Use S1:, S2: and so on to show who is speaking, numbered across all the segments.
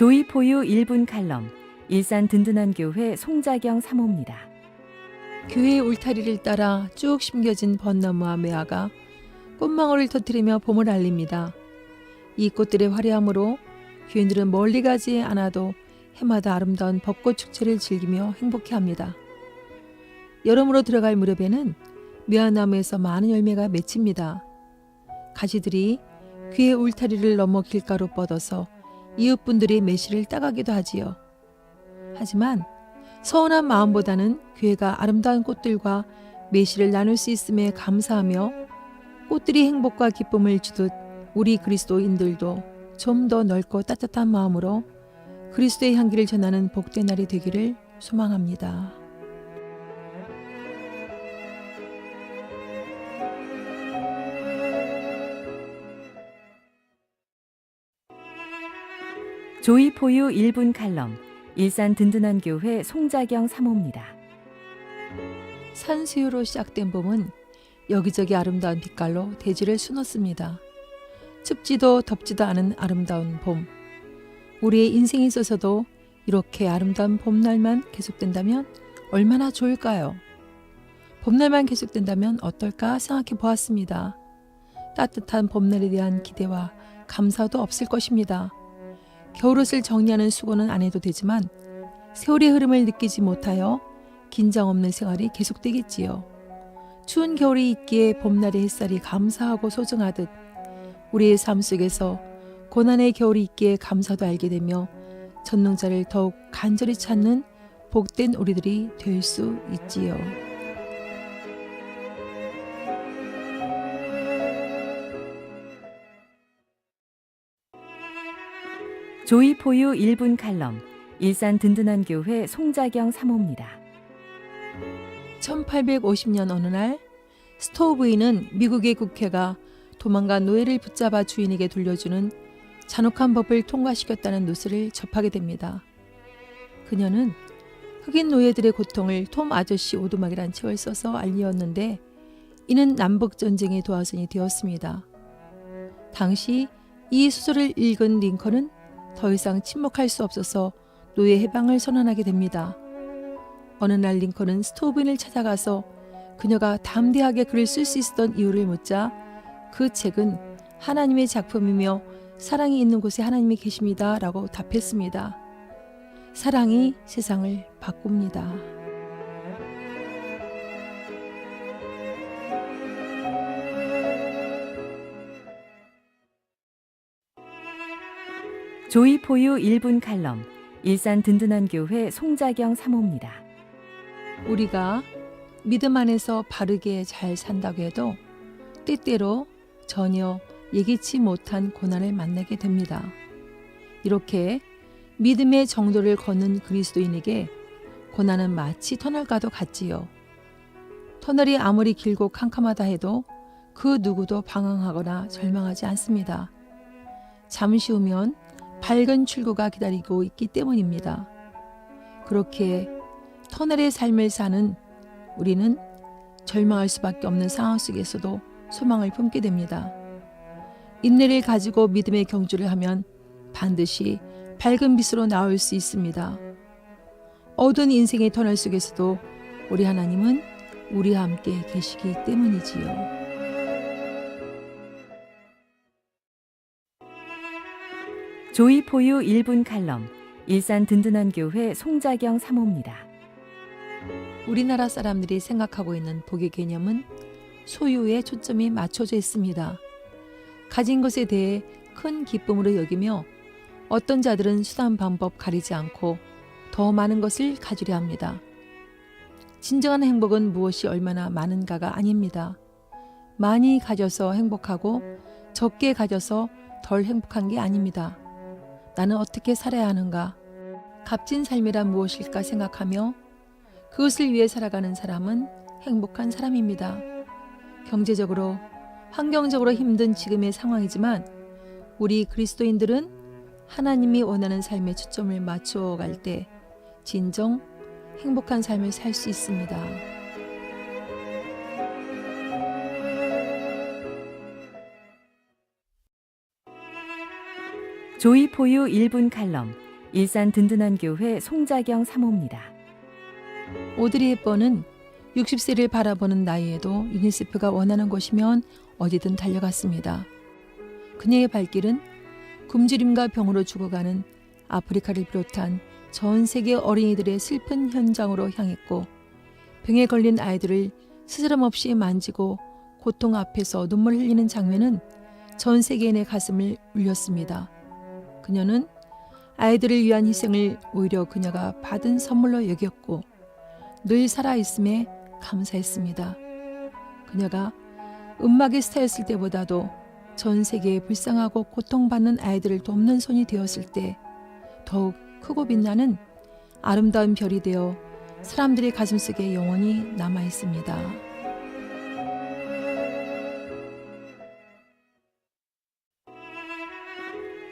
S1: 조이포유 1분 칼럼 일산 든든한 교회 송자경 사모입니다.
S2: 교회의 울타리를 따라 쭉 심겨진 벚나무와 매화가 꽃망울을 터뜨리며 봄을 알립니다. 이 꽃들의 화려함으로 교인들은 멀리 가지 않아도 해마다 아름다운 벚꽃 축제를 즐기며 행복해합니다. 여름으로 들어갈 무렵에는 매화나무에서 많은 열매가 맺힙니다. 가지들이 귀의 울타리를 넘어 길가로 뻗어서 이웃분들이 매실을 따가기도 하지요. 하지만 서운한 마음보다는 교회가 아름다운 꽃들과 매실을 나눌 수 있음에 감사하며 꽃들이 행복과 기쁨을 주듯 우리 그리스도인들도 좀 더 넓고 따뜻한 마음으로 그리스도의 향기를 전하는 복된 날이 되기를 소망합니다.
S1: 조이포유 1분 칼럼 일산 든든한 교회 송자경 사모입니다.
S2: 산수유로 시작된 봄은 여기저기 아름다운 빛깔로 대지를 수놓습니다. 춥지도 덥지도 않은 아름다운 봄. 우리의 인생에 있어서도 이렇게 아름다운 봄날만 계속된다면 얼마나 좋을까요? 봄날만 계속된다면 어떨까 생각해 보았습니다. 따뜻한 봄날에 대한 기대와 감사도 없을 것입니다. 겨울옷을 정리하는 수고는 안 해도 되지만 세월의 흐름을 느끼지 못하여 긴장 없는 생활이 계속되겠지요. 추운 겨울이 있기에 봄날의 햇살이 감사하고 소중하듯 우리의 삶 속에서 고난의 겨울이 있기에 감사도 알게 되며 전능자를 더욱 간절히 찾는 복된 우리들이 될 수 있지요.
S1: 조이포유 1분 칼럼 일산 든든한 교회 송자경 사모입니다.
S2: 1850년 어느 날 스토우브이는 미국의 국회가 도망간 노예를 붙잡아 주인에게 돌려주는 잔혹한 법을 통과시켰다는 뉴스를 접하게 됩니다. 그녀는 흑인 노예들의 고통을 톰 아저씨 오두막이란 책을 써서 알리었는데 이는 남북 전쟁의 도화선이 되었습니다. 당시 이 소설을 읽은 링컨은 더 이상 침묵할 수 없어서 노예 해방을 선언하게 됩니다. 어느 날 링컨은 스토브인을 찾아가서 그녀가 담대하게 글을 쓸 수 있었던 이유를 묻자 그 책은 하나님의 작품이며 사랑이 있는 곳에 하나님이 계십니다. 라고 답했습니다. 사랑이 세상을 바꿉니다.
S1: 조이포유 1분 칼럼 일산 든든한 교회 송자경 사모입니다.
S2: 우리가 믿음 안에서 바르게 잘 산다고 해도 때때로 전혀 예기치 못한 고난을 만나게 됩니다. 이렇게 믿음의 정도를 걷는 그리스도인에게 고난은 마치 터널과도 같지요. 터널이 아무리 길고 캄캄하다 해도 그 누구도 방황하거나 절망하지 않습니다. 잠시 후면 밝은 출구가 기다리고 있기 때문입니다. 그렇게 터널의 삶을 사는 우리는 절망할 수밖에 없는 상황 속에서도 소망을 품게 됩니다. 인내를 가지고 믿음의 경주를 하면 반드시 밝은 빛으로 나올 수 있습니다. 어두운 인생의 터널 속에서도 우리 하나님은 우리와 함께 계시기 때문이지요.
S1: 조이 포유 1분 칼럼 일산 든든한 교회 송자경 사모입니다.
S2: 우리나라 사람들이 생각하고 있는 복의 개념은 소유에 초점이 맞춰져 있습니다. 가진 것에 대해 큰 기쁨으로 여기며 어떤 자들은 수단 방법 가리지 않고 더 많은 것을 가지려 합니다. 진정한 행복은 무엇이 얼마나 많은가가 아닙니다. 많이 가져서 행복하고 적게 가져서 덜 행복한 게 아닙니다. 나는 어떻게 살아야 하는가? 값진 삶이란 무엇일까 생각하며 그것을 위해 살아가는 사람은 행복한 사람입니다. 경제적으로, 환경적으로 힘든 지금의 상황이지만 우리 그리스도인들은 하나님이 원하는 삶에 초점을 맞추어 갈 때 진정 행복한 삶을 살 수 있습니다.
S1: 조이포유 1분 칼럼 일산 든든한 교회 송자경 사모입니다.
S2: 오드리 헵번은 60세를 바라보는 나이에도 유니세프가 원하는 곳이면 어디든 달려갔습니다. 그녀의 발길은 굶주림과 병으로 죽어가는 아프리카를 비롯한 전 세계 어린이들의 슬픈 현장으로 향했고 병에 걸린 아이들을 스스럼 없이 만지고 고통 앞에서 눈물 흘리는 장면은 전 세계인의 가슴을 울렸습니다. 그녀는 아이들을 위한 희생을 오히려 그녀가 받은 선물로 여겼고 늘 살아있음에 감사했습니다. 그녀가 음악의 스타였을 때보다도 전 세계에 불쌍하고 고통받는 아이들을 돕는 손이 되었을 때 더욱 크고 빛나는 아름다운 별이 되어 사람들의 가슴속에 영원히 남아 있습니다.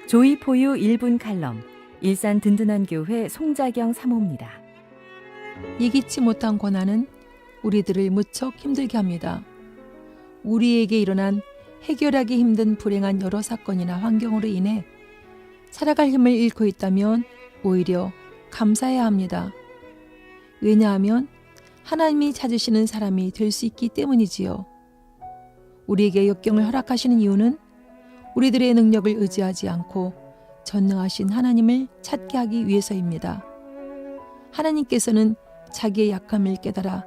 S1: 조이포유 1분 칼럼 일산 든든한 교회 송자경 사모입니다.
S2: 예기치 못한 고난은 우리들을 무척 힘들게 합니다. 우리에게 일어난 해결하기 힘든 불행한 여러 사건이나 환경으로 인해 살아갈 힘을 잃고 있다면 오히려 감사해야 합니다. 왜냐하면 하나님이 찾으시는 사람이 될 수 있기 때문이지요. 우리에게 역경을 허락하시는 이유는 우리들의 능력을 의지하지 않고 전능하신 하나님을 찾게 하기 위해서입니다. 하나님께서는 자기의 약함을 깨달아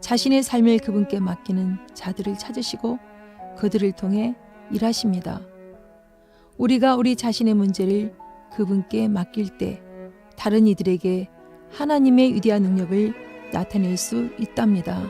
S2: 자신의 삶을 그분께 맡기는 자들을 찾으시고 그들을 통해 일하십니다. 우리가 우리 자신의 문제를 그분께 맡길 때 다른 이들에게 하나님의 위대한 능력을 나타낼 수 있답니다.